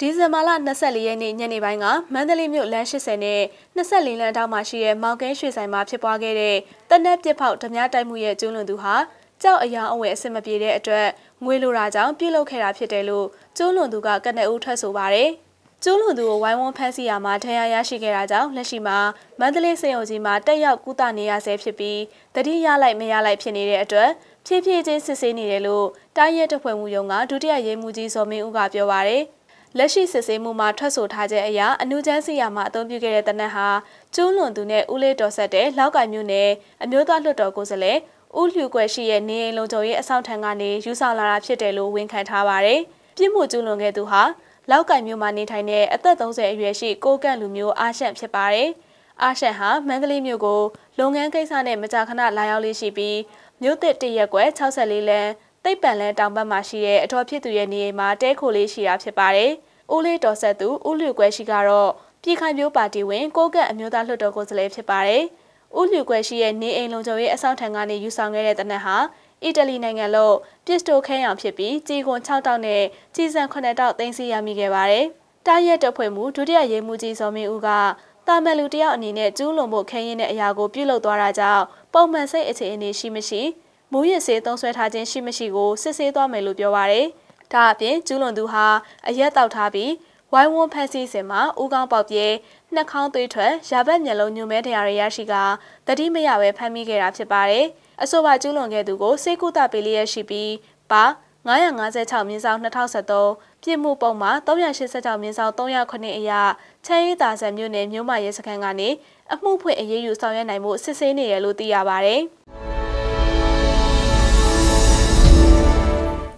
ဒီဇင်ဘာလ24ရက်နေ့ညနေပိုင်းကမန္တလေးမြို့လမ်း80နဲ့24လမ်းတောင်မှာရှိတဲ့မောင်ကဲရွှေဆိုင်မှာဖြစ်ပွားခဲ့တဲ့တနက်ပစ်ဖောက်ဓမြတိုက်မှုရဲ့ကျူးလွန်သူဟာကြောက်အရာအဝယ်အဆင်မပြေတဲ့အတွက်ငွေလိုတာကြောင့်ပြုလုပ်ခဲ့တာဖြစ်တယ်လို့ကျူးလွန်သူကကနအူးထွက်ဆိုပါတယ်။ကျူးလွန်သူကိုဝိုင်းဝန်းဖမ်းဆီးရမှာထရရရှိခဲ့တာကြောင့်လက်ရှိမှာမန္တလေးစေယုံကြီးမှာတက်ရောက်ကုသနေရဆဲဖြစ်ပြီးတတိယလိုက်မရလိုက်ဖြစ်နေတဲ့အတွက်ဖြည်းဖြည်းချင်းစစ်ဆေးနေတယ်လို့တိုင်းရဲတပ်ဖွဲ့မှုရုံးကဒုတိယရဲမှူးကြီးဇော်မင်းဦးကပြောပါရယ် လက်ရှိစစ်ဆေးမှုမှာထွက်ဆိုထားချက်အရအနုချမ်းစီယာမှာအသုံးပြုခဲ့တဲ့တနက်ဟာကျူးလွန်သူနဲ့ဦးလေးတော်ဆက်တဲ့လောက်ကမျိုးနယ်အမျိုးသားလွှတ်တော်ကိုယ်စားလှယ်ဦးလျူကွယ်ရှိရဲ့နေအိမ်လုံခြုံရေးအဆောင်ထံကနေယူဆောင်လာတာဖြစ်တယ်လို့ဝန်ခံထားပါတယ်။ပြစ်မှုကျူးလွန်ခဲ့သူဟာလောက်ကမျိုးမှာနေထိုင်တဲ့အသက်30အရွယ်ရှိကိုကန့်လူမျိုးအာရှန်ဖြစ်ပါတယ်။အာရှန်ဟာမန္တလေးမြို့ကိုလုပ်ငန်းကိစ္စနဲ့မကြာခဏလာရောက်လေးရှိပြီးမြို့သစ်တရက်ကွယ်64လမ်း တိတ်ပံလန်းတောင်ဘက်မှာရှိတဲ့အတော်ဖြစ်သူရဲ့နေအိမ်မှာတဲခိုလေးရှိတာဖြစ်ပါတယ်။ဦးလေးတော်ဆက်သူဦးလျူကွယ်ရှိကတော့ပြည်ခိုင်မျိုးပါတီဝင်ကိုကန့်အမျိုးသားလွှတ်တော်ကိုယ်စားလှယ်ဖြစ်ပါတယ်။ဦးလျူကွယ်ရှိရဲ့နေအိမ်လုံခြုံရေးအဆောက်ထံကနေယူဆောင်ခဲ့တဲ့တနက်ဟာအီတလီနိုင်ငံလို့ပစ္စတိုခဲရောင်ဖြစ်ပြီးကြီးကွန်6တောက်နဲ့ကြီးစံ9တောက်သိမ်းဆည်းရမိခဲ့ပါတယ်။တားရက်တပ်ဖွဲ့မှုဒုတိယရေးမှူးကြီးဇော်မင်းဦးကတာမန်လူတယောက်အနေနဲ့ကျူးလွန်ဖို့ခဲရင်တဲ့အရာကိုပြုလုပ်သွားတာကြောင့်ပုံမှန်စိတ်အခြေအနေရှိမရှိ မူရစ်ဆေးသုံးဆွဲထားခြင်းရှိမရှိကိုစစ်ဆေးသွားမယ်လို့ပြောပါရယ်။ဒါအပြင်ကျူးလွန်သူဟာအရက်တောက်ထားပြီးဝိုင်းဝန်းဖန်ဆီးစဉ်မှာဦးကောင်းပေါက်ပြေနှက်ခေါင်းသွေးထွက်ရာဘက်မျက်လုံးညွန်မဲတရားတွေရရှိကတတိမရပဲဖမ်းမိခဲ့တာဖြစ်ပါတယ်။အဆိုပါကျူးလွန်ခဲ့သူကိုစေကုသပေးလျက်ရှိပြီးပါ956မြင်းဆောင်2023ပြစ်မှုပုံမှာ386မြင်းဆောင်309အရာချဲရီတာဆန်မြို့နယ်မြို့မရဲစခန်းကနေအမှုဖွင့်အရေးယူဆောင်ရွက်နိုင်မှုစစ်ဆေးနေရလို့သိရပါဗျ။